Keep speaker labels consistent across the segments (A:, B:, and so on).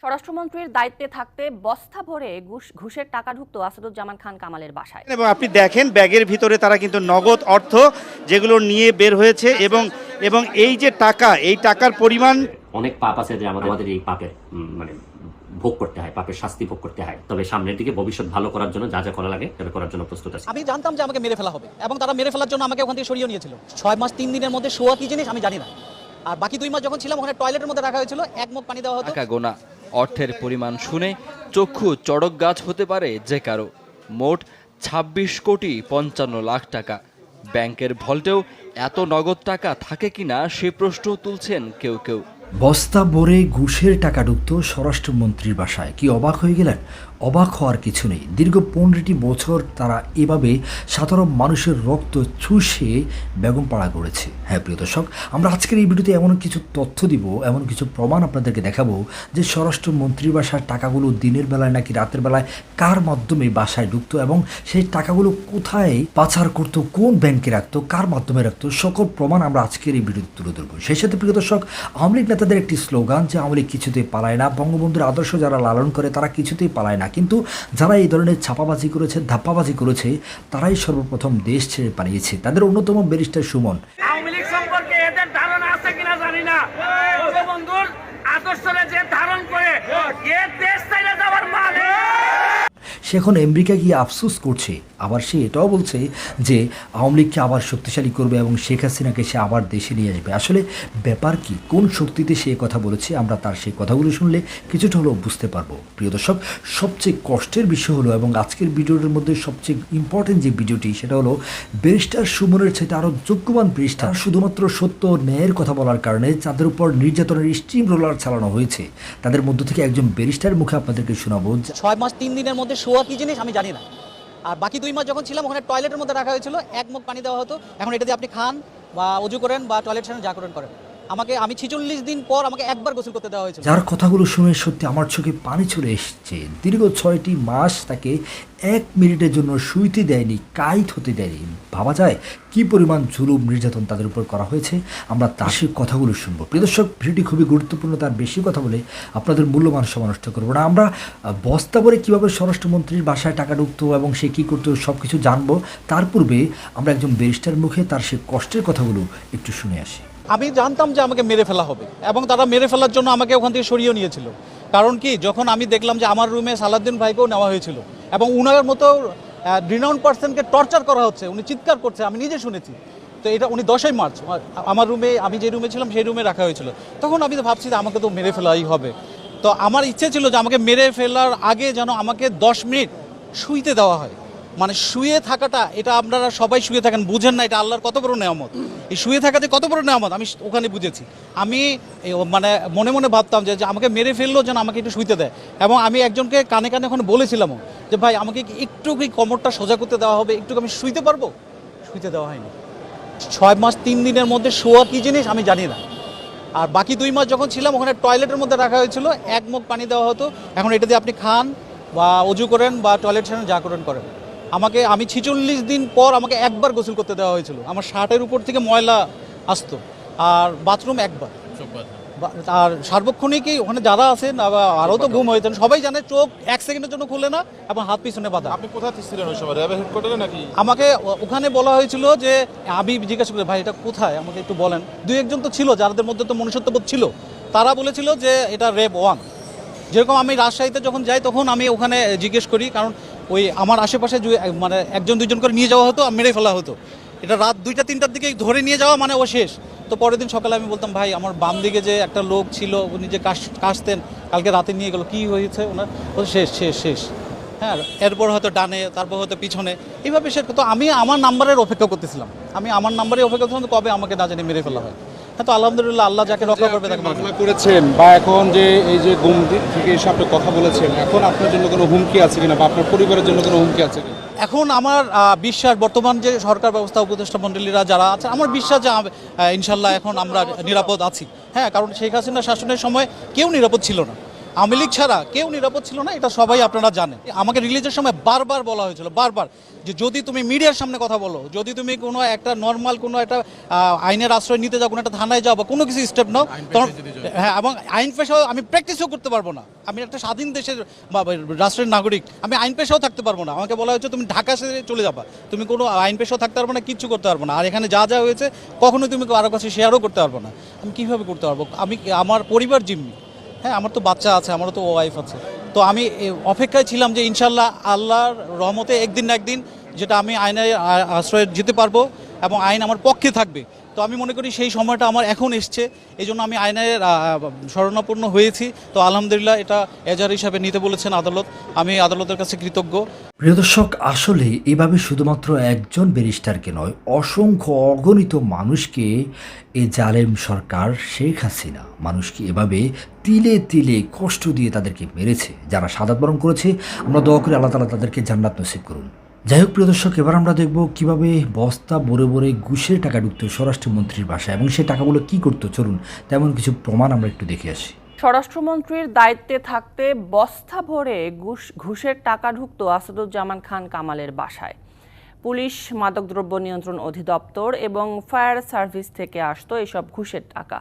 A: স্বরাষ্ট্রমন্ত্রীর দায়িত্বে থাকতে বস্তা ভরে ঘুষ- ঘুষের টাকা ঢুকতো আসাদুজ্জামান খান কামালের বাসায়।
B: এবং আপনি দেখেন ব্যাগের ভিতরে তারা কিন্তু নগদ অর্থ যেগুলো নিয়ে বের হয়েছে এবং এবং এই যে টাকা এই টাকার পরিমাণ
C: অনেক পাপ আছে যে আমাদের আমাদের এই পাপের মানে ভোগ করতে হয় পাপের শাস্তি ভোগ করতে হয়। তবে সামনের দিকে ভবিষ্যৎ ভালো করার জন্য যা যা করা লাগে সেটা করার জন্য প্রস্তুত আছি।
D: আমি জানতাম যে আমাকে মেরে ফেলা হবে এবং তারা মেরে ফেলার জন্য আমাকে ওখান থেকে সরিয়ে নিয়েছিল। ছয় মাস তিন দিনের মধ্যে শোয়া কি জিনিস আমি জানি না। আর বাকি দুই মাস যখন ছিলাম ওখানে টয়লেটের মধ্যে রাখা হয়েছিল এক মুখ পানি দেওয়া হতো।
E: গোনা। অর্থের পরিমাণ শুনে চক্ষু চড়ক গাছ হতে পারে যে কারও। মোট ২৬ কোটি পঞ্চান্ন লাখ টাকা। ব্যাংকের ভল্টেও এত নগদ টাকা থাকে কিনা সে প্রশ্ন তুলছেন কেউ কেউ।
F: বস্তা ভরে ঘুষের টাকা ঢুকতো স্বরাষ্ট্রমন্ত্রীর বাসায়। কি অবাক হয়ে গেলেন? অবাক হওয়ার কিছু নেই। দীর্ঘ পনেরোটি বছর তারা এভাবে সাধারণ মানুষের রক্ত চুষে বেগম পাড়া করেছে হ্যাঁ প্রিয় দর্শক, আমরা আজকের এই ভিডিওতে এমন কিছু তথ্য দিব, এমন কিছু প্রমাণ আপনাদেরকে দেখাবো যে স্বরাষ্ট্রমন্ত্রীর বাসার টাকাগুলো দিনের বেলায় নাকি রাতের বেলায় কার মাধ্যমে বাসায় ঢুকতো এবং সেই টাকাগুলো কোথায় পাচার করতো, কোন ব্যাংকে রাখতো, কার মাধ্যমে রাখতো, সকল প্রমাণ আমরা আজকের এই ভিডিওতে তুলে ধরবো। সেই সাথে, প্রিয় দর্শক আওয়ামী নেতাদের একটি স্লোগান যে আওয়ামী কিছুতেই পালায় না। বঙ্গবন্ধুর আদর্শ যারা লালন করে, তারা কিছুতেই পালায় না। কিন্তু যারা এই ধরনের ছাপাবাজি করেছে, ধাপ্পাবাজি করেছে, তারাই সর্বপ্রথম দেশ ছেড়ে পালিয়েছে। তাদের অন্যতম ব্যারিস্টার সুমন
G: আওয়ামী লীগ সম্পর্কে এদের ধারণা আছে কিনা জানি না বঙ্গবন্ধুর আদর্শরে যে ধারণ করে এ দেশ চাইলে যাওয়ার মানে
F: সে এখন আমেরিকা গিয়ে আফসোস করছে। আবার সে এটাও বলছে যে, আওয়ামী লীগকে আবার শক্তিশালী করবে এবং শেখ হাসিনাকে সে আবার দেশে নিয়ে আসবে। আসলে ব্যাপার কি? কোন শক্তিতে সে কথা বলেছে? আমরা তার সেই কথাগুলো শুনলে কিছুটা হলেও বুঝতে পারব। প্রিয় দর্শক, সবচেয়ে কষ্টের বিষয় হলো এবং আজকের ভিডিওটির মধ্যে সবচেয়ে ইম্পর্টেন্ট যে ভিডিওটি, সেটা হলো ব্যারিস্টার সুমনের সাথে আরও যোগ্যবান ব্যারিস্টার। শুধুমাত্র সত্য ন্যায়ের কথা বলার কারণে যাদের উপর নির্যাতনের স্টিম রোলার চালানো হয়েছে। তাদের মধ্য থেকে একজন ব্যারিস্টার মুখে আপনাদেরকে শোনাবো।
D: ছয় মাস তিন দিনের মধ্যে শোয়া কি জিনিস আমি জানি না। আর বাকি দুই মাস যখন ছিলাম, ওখানে টয়লেটের মধ্যে রাখা হয়েছিল, এক মুখ পানি দেওয়া হতো। এখন এটা দিয়ে আপনি খান বা উজু করেন বা টয়লেট সামনে যা করেন করেন। আমাকে আমি ছিচল্লিশ দিন পর আমাকে একবার গোসল করতে দেওয়া হয়েছে
F: যার কথাগুলো শুনে সত্যি আমার চোখে পানি চলে এসছে। দীর্ঘ ছয়টি মাস তাকে এক মিনিটের জন্য শুইতে দেয়নি কাইট হতে দেয়নি। ভাবা যায় কি পরিমাণ জুলুম নির্যাতন তাদের উপর করা হয়েছে। আমরা তার সেই কথাগুলো শুনব। প্রিয় দর্শক, ভিডিওটি খুবই গুরুত্বপূর্ণ, তার বেশি কথা বলে আপনাদের মূল্যবান সময় নষ্ট করব না। আমরা বস্তা করে কীভাবে স্বরাষ্ট্রমন্ত্রীর বাসায় টাকা ঢুকতো এবং সে কী করতো সব কিছু জানব। তার পূর্বে আমরা একজন ব্যারিস্টার মুখে তার সে কষ্টের কথাগুলো একটু শুনে আসি।
D: আমি জানতাম যে আমাকে মেরে ফেলা হবে এবং তারা মেরে ফেলার জন্য আমাকে ওখান থেকে সরিয়ে নিয়েছিল। কারণ কি, যখন আমি দেখলাম যে আমার রুমে সালাদ্দিন ভাইকেও নেওয়া হয়েছিল এবং উনার মতো রিনাউন্ড পার্সনকে টর্চার করা হচ্ছে, উনি চিৎকার করছে, আমি নিজে শুনেছি। তো এটা উনি দশই মার্চ আমার রুমে, আমি যে রুমে ছিলাম সেই রুমে রাখা হয়েছিল। তখন আমি তো ভাবছি যে আমাকে তো মেরে ফেলাই হবে। তো আমার ইচ্ছে ছিল যে আমাকে মেরে ফেলার আগে যেন আমাকে দশ মিনিট শুইতে দেওয়া হয়। মানে শুয়ে থাকাটা, এটা আপনারা সবাই শুয়ে থাকেন, বুঝেন না এটা আল্লাহর কত বড় নেয়ামত। এই শুয়ে থাকাতে কত বড় নেয়ামত? আমি ওখানে বুঝেছি। আমি মানে মনে মনে ভাবতাম যে আমাকে মেরে ফেলল যেন আমাকে একটু শুইতে দেয়। এবং আমি একজনকে কানে কানে ওখানে বলেছিলামও যে, ভাই, আমাকে একটু কি কোমরটা সোজা করতে দেওয়া হবে? একটু আমি শুইতে পারব? শুইতে দেওয়া হয়নি। ছয় মাস, তিন দিনের মধ্যে শোয়া কি জিনিস আমি জানি না। আর বাকি দুই মাস যখন ছিলাম, ওখানে টয়লেটের মধ্যে রাখা হয়েছিল, এক মুখ পানি দেওয়া হতো। এখন এটা দিয়ে আপনি খান বা অজু করেন বা টয়লেট সামনে যা করেন করেন। আমাকে আমি ছিচল্লিশ দিন পর আমাকে একবার গোসল করতে দেওয়া হয়েছিল। আমার শার্টের উপর থেকে ময়লা আসতো আর বাথরুম একবার। আর সার্বক্ষণিকই ওখানে যারা আছেন আরও তো ঘুম হয়েছেন সবাই জানে চোখ এক সেকেন্ডের জন্য খুলে না এবং হাত পিছনে বাঁধা।
H: আপনি কোথায় ছিলেন ওই সময় র্যাবের হেডকোয়ার্টারে নাকি?
D: আমাকে ওখানে বলা হয়েছিল যে আমি জিজ্ঞাসা করি ভাই এটা কোথায়? আমাকে একটু বলেন। দুই একজন তো ছিল যাদের মধ্যে তো মনুষ্যত্ববোধ ছিল। তারা বলেছিল যে এটা রেব ওয়ান। যেরকম আমি রাজশাহীতে যখন যাই তখন আমি ওখানে জিজ্ঞেস করি কারণ ওই আমার আশেপাশে মানে একজন দুজন করে নিয়ে যাওয়া হতো আর মেরে ফেলা হতো। এটা রাত দুইটা, তিনটার দিকে ধরে নিয়ে যাওয়া মানে ও শেষ। তো পরের দিন সকালে আমি বলতাম, ভাই, আমার বাম দিকে যে একটা লোক ছিল, উনি যে কাশ কাশতেন, কালকে রাতে নিয়ে গেল, কী হয়েছে ওনার? ও শেষ শেষ শেষ। হ্যাঁ এরপর হয়তো ডানে, তারপর হয়তো পিছনে। এইভাবে সে তো আমি আমার নাম্বারের অপেক্ষা করতেছিলাম। আমি আমার নাম্বারে অপেক্ষা করতেছিলাম কবে আমাকে না জানি মেরে ফেলা হয়। হ্যাঁ তো আলহামদুলিল্লাহ আল্লাহ যাকে রক্ষা করবে তাকে
H: মামলা করেছেন বা এখন যে এই যে গুম দিক থেকে এসে আপনি কথা বলেছেন এখন আপনার জন্য কোনো হুমকি আছে কিনা বা আপনার পরিবারের জন্য কোনো হুমকি আছে কিনা?
D: এখন আমার বিশ্বাস বর্তমান যে সরকার ব্যবস্থা উপদেষ্টা মণ্ডলীরা যারা আছে আমার বিশ্বাস যে ইনশাল্লাহ এখন আমরা নিরাপদ আছি। হ্যাঁ কারণ শেখ হাসিনা শাসনের সময় কেউ নিরাপদ ছিল না। আওয়ামী লীগ ছাড়া কেউ নিরাপদ ছিল না এটা সবাই আপনারা জানেন। আমাকে রিলিজের সময় বারবার বলা হয়েছিল বারবার যে যদি তুমি মিডিয়ার সামনে কথা বলো যদি তুমি কোনো একটা নর্মাল কোনো একটা আইনের আশ্রয় নিতে যাও কোনো একটা থানায় যাও বা কোনো কিছু স্টেপ নাও তখন হ্যাঁ এবং আইন পেশাও আমি প্র্যাকটিসও করতে পারব না। আমি একটা স্বাধীন দেশের রাষ্ট্রের নাগরিক আমি আইন পেশাও থাকতে পারব না। আমাকে বলা হয়েছে তুমি ঢাকা ছেড়ে চলে যাবা। তুমি কোনো আইন পেশাও থাকতে পারব না কিচ্ছু করতে পারব না। আর এখানে যা যা হয়েছে কখনোই তুমি কারও কাছে শেয়ারও করতে পারব না। আমি কীভাবে করতে পারব? আমি আমার পরিবার জিম্মি। হ্যাঁ আমার তো বাচ্চা আছে, আমারও তো ওয়াইফ আছে। তো আমি অপেক্ষায় ছিলাম যে ইনশাল্লাহ আল্লাহর রহমতে একদিন না একদিন যেটা আমি আইনের আশ্রয় যেতে পারব এবং আইন আমার পক্ষে থাকবে। তো আমি মনে করি সেই সময়টা আমার এখন এসছে এই জন্য আমি আইনের শরণাপন্ন হয়েছি। তো আলহামদুলিল্লাহ এটা এজার হিসাবে নিতে বলেছেন আদালত। আমি আদালতের কাছে কৃতজ্ঞ।
F: প্রিয় দর্শক, আসলে এভাবে শুধুমাত্র একজন ব্যারিস্টারকে নয়, অসংখ্য অগণিত মানুষকে এ জালেম সরকার শেখ হাসিনা মানুষকে এভাবে তিলে তিলে কষ্ট দিয়ে তাদেরকে মেরেছে, যারা সাদাত বরণ করেছে। আমরা দোয়া করি আল্লাহ তালা তাদেরকে জান্নাত নসিব করুন। যাই হোক, প্রিয় দর্শক, এবার আমরা দেখব কীভাবে বস্তা ভরে ভরে ঘুষের টাকা ঢুকতো স্বরাষ্ট্রমন্ত্রীর বাসায় এবং সেই টাকাগুলো কি করতো? চলুন, তেমন কিছু প্রমাণ আমরা একটু দেখে আসি।
A: স্বরাষ্ট্রমন্ত্রীর দায়িত্বে থাকতে বস্তা ভরে ঘুষ, ঘুষের টাকা ঢুকতো আসাদুজ্জামান খান কামালের বাসায়। পুলিশ, মাদকদ্রব্য নিয়ন্ত্রণ অধিদপ্তর এবং ফায়ার সার্ভিস থেকে আসতো এসব ঘুষের টাকা।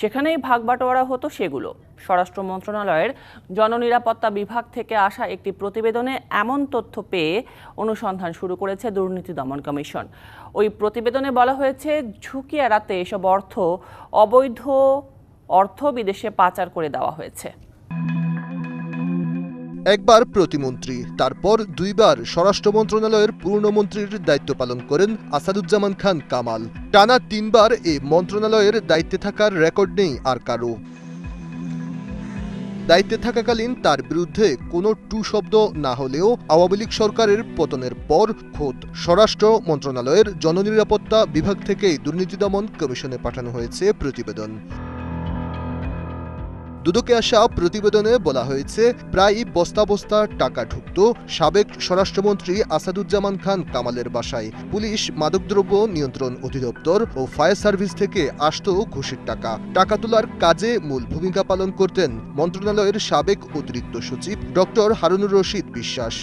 A: সেখানেই ভাগ বাটোয়ারা হতো সেগুলো। স্বরাষ্ট্র মন্ত্রণালয়ের জননিরাপত্তা বিভাগ থেকে আসা একটি প্রতিবেদনে এমন তথ্য পেয়ে অনুসন্ধান শুরু করেছে দুর্নীতি দমন কমিশন। ওই প্রতিবেদনে বলা হয়েছে, ঝুঁকি এড়াতে এসব অর্থ অবৈধ অর্থ বিদেশে পাচার করে দেওয়া হয়েছে।
I: একবার প্রতিমন্ত্রী, তারপর দুইবার স্বরাষ্ট্র মন্ত্রণালয়ের পূর্ণমন্ত্রীর দায়িত্ব পালন করেন আসাদুজ্জামান খান কামাল। টানা তিনবার এ মন্ত্রণালয়ের দায়িত্বে থাকার রেকর্ড নেই আর কারও। দায়িত্বে থাকাকালীন তার বিরুদ্ধে কোনো টু শব্দ না হলেও আওয়ামী লীগ সরকারের পতনের পর খোদ স্বরাষ্ট্র মন্ত্রণালয়ের জননিরাপত্তা বিভাগ থেকেই দুর্নীতি দমন কমিশনে পাঠানো হয়েছে প্রতিবেদন। দুদকে আসা প্রতিবেদনে বলা হয়েছে প্রায় বস্তা বস্তা টাকা ঢুকত, সাবেক স্বরাষ্ট্রমন্ত্রী আসাদুজ্জামান খান কামালের বাসায়। পুলিশ মাদকদ্রব্য নিয়ন্ত্রণ অধিদপ্তর ও ফায়ার সার্ভিস থেকে আসত ঘুষের টাকা। টাকা তোলার কাজে মূল ভূমিকা পালন করতেন মন্ত্রণালয়ের সাবেক অতিরিক্ত সচিব ডক্টর হারুনুর রশিদ বিশ্বাস।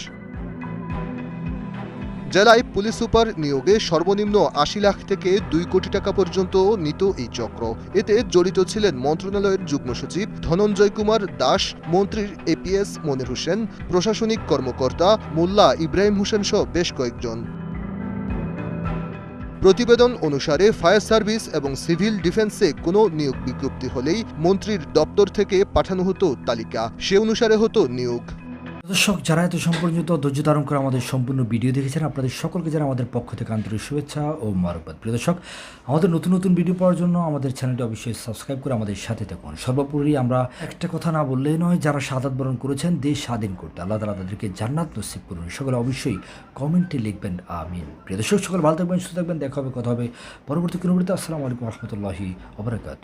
I: জেলায় পুলিশ সুপার নিয়োগে সর্বনিম্ন আশি লাখ থেকে দুই কোটি টাকা পর্যন্ত নিত এই চক্র। এতে জড়িত ছিলেন মন্ত্রণালয়ের যুগ্ম সচিব ধনঞ্জয় কুমার দাস, মন্ত্রীর এপিএস মনির হোসেন, প্রশাসনিক কর্মকর্তা মোল্লা ইব্রাহিম হোসেন সহ বেশ কয়েকজন। প্রতিবেদন অনুসারে ফায়ার সার্ভিস এবং সিভিল ডিফেন্সে কোনো নিয়োগ বিজ্ঞপ্তি হলেই মন্ত্রীর দপ্তর থেকে পাঠানো হতো তালিকা। সে অনুসারে হতো নিয়োগ।
F: দর্শক, যারা এত সম্পর্কিত ধৈর্য ধারণ করে আমাদের সম্পূর্ণ ভিডিও দেখেছেন, আপনাদের সকলকে যারা আমাদের পক্ষ থেকে আন্তরিক শুভেচ্ছা ও মারবাদ। প্রিয় দর্শক, আমাদের নতুন নতুন ভিডিও পাওয়ার জন্য আমাদের চ্যানেলটি অবশ্যই সাবস্ক্রাইব করে আমাদের সাথে থাকুন। সর্বোপরি আমরা একটা কথা না বললেই নয়, যারা সাদাত বরণ করেছেন, দেশ স্বাধীন করতে আল্লাহ তালা তাদেরকে জান্নাত নসিব করুন। সকলে অবশ্যই কমেন্টে লিখবেন, আমিন। প্রিয় দর্শক, সকল ভালো থাকবেন, সুস্থ থাকবেন, দেখা হবে, কথা হবে পরবর্তী কোনো আসসালামু আলাইকুম রহমতুল্লাহি অবরাকাত